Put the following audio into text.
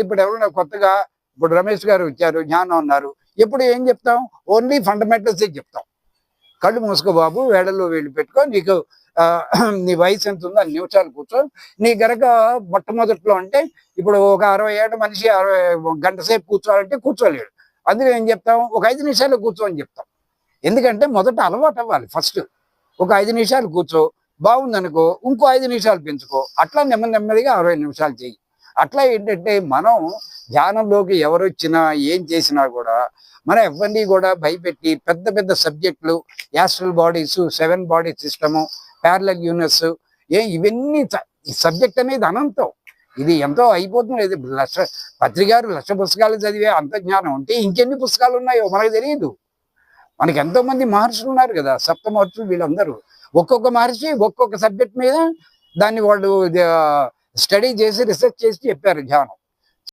ఇప్పుడు ఎవరైనా కొత్తగా ఇప్పుడు రమేష్ గారు వచ్చారు జ్ఞానం ఉన్నారు ఎప్పుడు ఏం చెప్తాం? ఓన్లీ ఫండమెంటల్సే చెప్తాం. కళ్ళు మూసుకో బాబు వేడల్లో వెళ్ళి పెట్టుకో నీకు ఆ, నీ వయసు ఎంత ఉందో అన్ని నిమిషాలు కూర్చో. నీ గనక మొట్టమొదట్లో అంటే ఇప్పుడు ఒక అరవై ఏళ్ళ మనిషి అరవై గంట సేపు కూర్చోవాలంటే కూర్చోలేడు. అందుకే ఏం చెప్తాం? ఒక ఐదు నిమిషాలు కూర్చో అని చెప్తాం. ఎందుకంటే మొదట అలవాటు అవ్వాలి ఫస్ట్. ఒక ఐదు నిమిషాలు కూర్చో బాగుందనుకో ఇంకో ఐదు నిమిషాలు పెంచుకో. అట్లా నెమ్మది నెమ్మదిగా అరవై నిమిషాలు చేయి అట్లా ఏంటంటే మనం ధ్యానంలోకి ఎవరు వచ్చినా ఏం చేసినా కూడా మన ఎవరిని కూడా భయపెట్టి పెద్ద పెద్ద సబ్జెక్టులు astral bodies seven body system parallel units ఏ ఇవన్నీ సబ్జెక్ట్ అనేది అనంతం. ఇది ఎంతో అయిపోతుంది. ఇది లక్ష పత్రికారు లక్ష పుస్తకాలు చదివే అంత జ్ఞానం ఉంటే ఇంకెన్ని పుస్తకాలు ఉన్నాయో మనకు తెలియదు మనకి ఎంతో మంది మహర్షులు ఉన్నారు కదా సప్త మహర్షులు వీళ్ళందరూ. ఒక్కొక్క మహర్షి ఒక్కొక్క సబ్జెక్ట్ మీద దాన్ని వాళ్ళు స్టడీ చేసి రీసెర్చ్ చేసి చెప్పారు ధ్యానం.